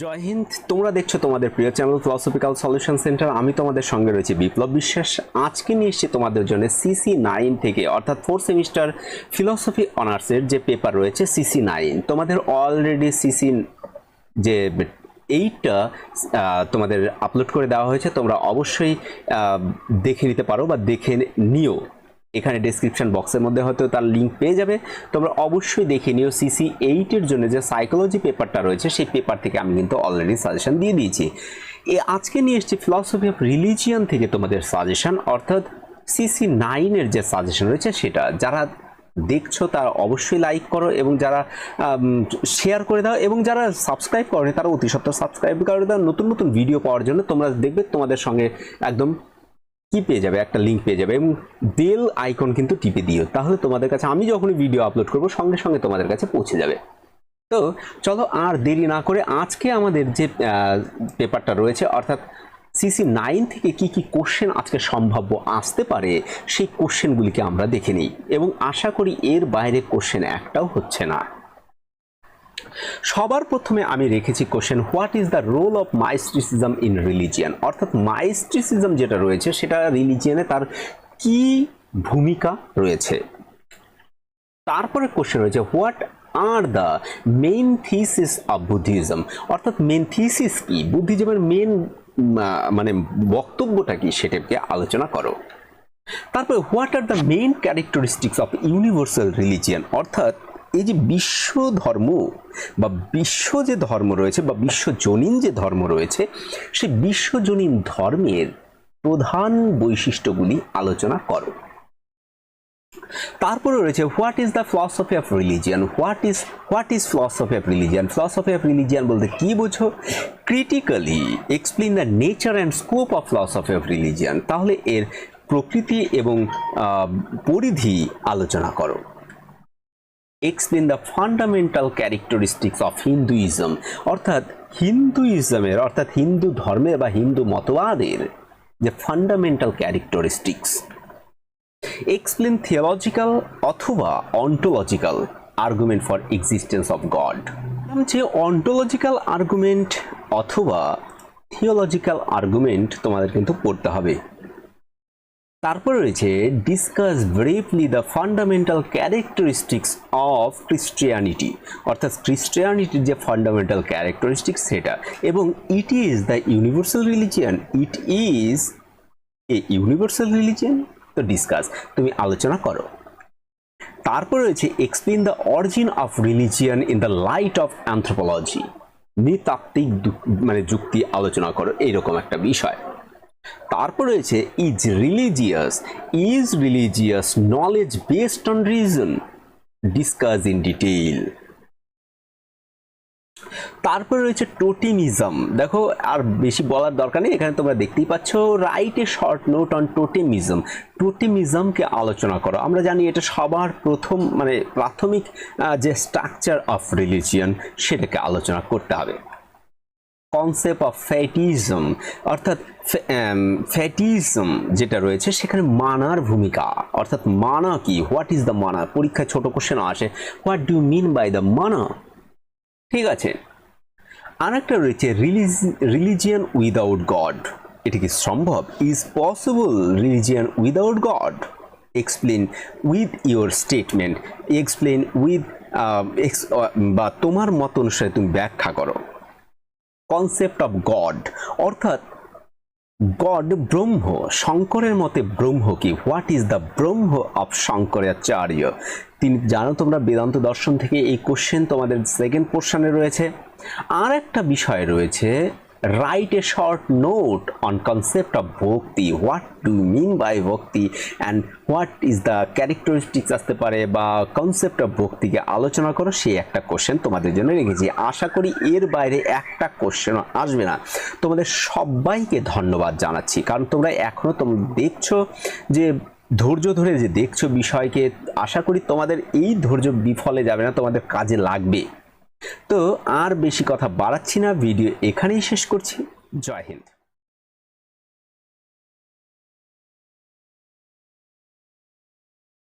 জয় হিন্দ, তোমরা দেখছ তোমাদের প্রিয় চ্যানেল ফিলসফিক্যাল সলিউশন সেন্টার আমি তোমাদের সঙ্গে রয়েছে বিপ্লব বিশ্বাস। আজকে নিয়ে এসেছি তোমাদের জন্য সিসি নাইন থেকে, অর্থাৎ ফোর্থ সেমিস্টার ফিলসফি অনার্সের যে পেপার রয়েছে সিসি নাইন তোমাদের অলরেডি সিসি যে এইটটা তোমাদের আপলোড করে দেওয়া হয়েছে, তোমরা অবশ্যই দেখে নিতে পারো বা দেখে নিও। এখানে ডেসক্রিপশন বক্সের মধ্যে হয়তো তার লিঙ্ক পেয়ে যাবে। তোমরা অবশ্যই দেখে নিও সিসি এইটের জন্য যে সাইকোলজি পেপারটা রয়েছে, সেই পেপার থেকে আমি কিন্তু অলরেডি সাজেশন দিয়ে দিয়েছি। এ আজকে নিয়ে এসেছি ফিলসফি অফ রিলিজিয়ান থেকে তোমাদের সাজেশন অর্থাৎ সিসি নাইনের যে সাজেশন রয়েছে সেটা। যারা দেখছ তারা অবশ্যই লাইক করো এবং যারা শেয়ার করে দাও এবং যারা সাবস্ক্রাইব করেনি তারা অতি সত্ত্বর সাবস্ক্রাইব করে দাও। নতুন নতুন ভিডিও পাওয়ার জন্য তোমরা দেখবে তোমাদের সঙ্গে একদম কি পেয়ে যাবে? একটা লিঙ্ক পেয়ে যাবে। এবং বেল আইকন কিন্তু টিপে দিও। তাহলে তোমাদের কাছে আমি যখনই ভিডিও আপলোড করব, সঙ্গে সঙ্গে তোমাদের কাছে পৌঁছে যাবে। তো চলো আর দেরি না করে আজকে আমাদের যে পেপারটা রয়েছে, অর্থাৎ সিসি নাইন থেকে কি কি কোশ্চেন আজকে সম্ভাব্য আসতে পারে, সেই কোশ্চেনগুলিকে আমরা দেখে নিই। এবং আশা করি এর বাইরে কোশ্চেন একটাও হচ্ছে না। সবার প্রথমে আমি রেখেছি question what is the role of mysticism in religion অর্থাৎ মাইস্ট্রিসিজম যেটা রয়েছে, সেটা রিলিজিয়ানে তার কি ভূমিকা রয়েছে? তারপরে কোশ্চেন রয়েছে what are the main thesis of Buddhism অর্থাৎ মেন থিসিস কি? বুদ্ধিজমের মেন মানে বক্তব্যটা কি সেটাকে আলোচনা করো। তারপরে what are the main characteristics of universal religion অর্থাৎ এই যে বিশ্ব ধর্ম বা বিশ্ব যে ধর্ম রয়েছে বা বিশ্বজনীন যে ধর্ম রয়েছে, সেই বিশ্বজনীন ধর্মের প্রধান বৈশিষ্ট্যগুলি আলোচনা করো। তারপরে রয়েছে what is the philosophy of religion what is what is philosophy of religion philosophy of religion বলতে কি বোঝো? Critically explain the nature and scope of philosophy of religion তাহলে এর প্রকৃতি এবং পরিধি আলোচনা করো। Explain the fundamental characteristics of Hinduism অর্থাৎ হিন্দুইজমের অর্থাৎ হিন্দু ধর্মের বা হিন্দু মতবাদের যে ফান্ডামেন্টাল ক্যারেক্টারিস্টিক্স এক্সপ্লেন থিওলজিক্যাল অথবা ontological argument for existence of God যে অন্টোলজিক্যাল আর্গুমেন্ট অথবা থিওলজিক্যাল আর্গুমেন্ট তোমাদের কিন্তু পড়তে হবে। তারপরে রয়েছে discuss briefly the fundamental characteristics of Christianity অর্থাৎ ক্রিশ্চিয়ানিটির যে ফান্ডামেন্টাল ক্যারেক্টারিস্টিক্স সেটা, এবং it is the universal religion it is a universal religion তো ডিসকাস তুমি আলোচনা করো। তারপর রয়েছে explain the origin of religion in the light of anthropology নৃতাত্ত্বিক মানে যুক্তি আলোচনা করো, এইরকম একটা বিষয়। তারপর রয়েছে is religious is religious knowledge based on reason discuss in detail তারপর রয়েছে টোটেমিজম দেখো, আর বেশি বলার দরকার নেই, এখানে তোমরা দেখতেই পাচ্ছ write a short note on totemism টোটেমিজমকে আলোচনা করো। আমরা জানি এটা সবার প্রথম মানে প্রাথমিক যে স্ট্রাকচার অফ রিলিজিয়ন সেটাকে আলোচনা করতে হবে। কনসেপ্ট অফ ফ্যাটিজম অর্থাৎ ফ্যাটিজম যেটা রয়েছে, সেখানে মানার ভূমিকা। অর্থাৎ মানা কি? হোয়াট ইজ দ্য মানা পরীক্ষায় ছোট কোশ্চেনও আসে। What do mean by the mana ঠিক আছে? আরেকটা রয়েছে রিলিজ রিলিজিয়ান উইদাউট গড এটা কি সম্ভব? Is possible religion without God explain with your statement explain with বা তোমার মত অনুসারে তুমি ব্যাখ্যা করো। কনসেপ্ট অফ গড অর্থাৎ গড ব্রহ্ম, শঙ্করের মতে ব্রহ্ম কি? What is the Brahman of Shankaracharya? তিনি জানো তোমরা বেদান্ত দর্শন থেকে এই কোশ্চেন তোমাদের সেকেন্ড পোর্শনে রয়েছে। আর একটা বিষয় রয়েছে write a short note on concept of bhakti what do mean by bhakti and what is the characteristics আসতে পারে বা কনসেপ্ট অফ ভক্তিকে আলোচনা করো? সেই একটা কোশ্চেন তোমাদের জন্য রেখেছি। আশা করি এর বাইরে একটা কোশ্চেনও আসবে না। তোমাদের সবাইকে ধন্যবাদ জানাচ্ছি। কারণ তোমরা এখনও তোমরা দেখছ যে, ধৈর্য ধরে যে দেখছ বিষয়কে, আশা করি তোমাদের এই ধৈর্য বিফলে যাবে না, তোমাদের কাজে লাগবে। তো আর বেশি কথা বাড়াচ্ছি না ভিডিও এখানেই শেষ করছি। জয় হিন্দ।